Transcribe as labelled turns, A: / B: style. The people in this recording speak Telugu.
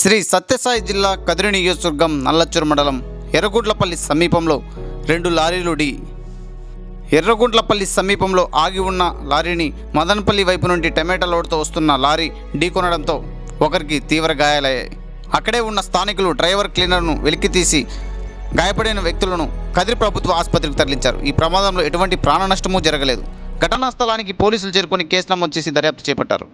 A: శ్రీ సత్యసాయి జిల్లా కదిరి నియోజకవర్గం నల్లచ్చూరు మండలం ఎర్రగుంట్లపల్లి సమీపంలో రెండు లారీలు ఢీ ఎర్రగుంట్లపల్లి సమీపంలో ఆగి ఉన్న లారీని మదనపల్లి వైపు నుండి టమాటా లోడ్తో వస్తున్న లారీ ఢీకొనడంతో ఒకరికి తీవ్ర గాయాలయ్యాయి. అక్కడే ఉన్న స్థానికులు డ్రైవర్ క్లీనర్ను వెలికితీసి గాయపడిన వ్యక్తులను కదిరి ప్రభుత్వ ఆసుపత్రికి తరలించారు. ఈ ప్రమాదంలో ఎటువంటి ప్రాణ నష్టమూ జరగలేదు. ఘటనా స్థలానికి పోలీసులు చేరుకొని కేసు నమోదు చేసి దర్యాప్తు చేపట్టారు.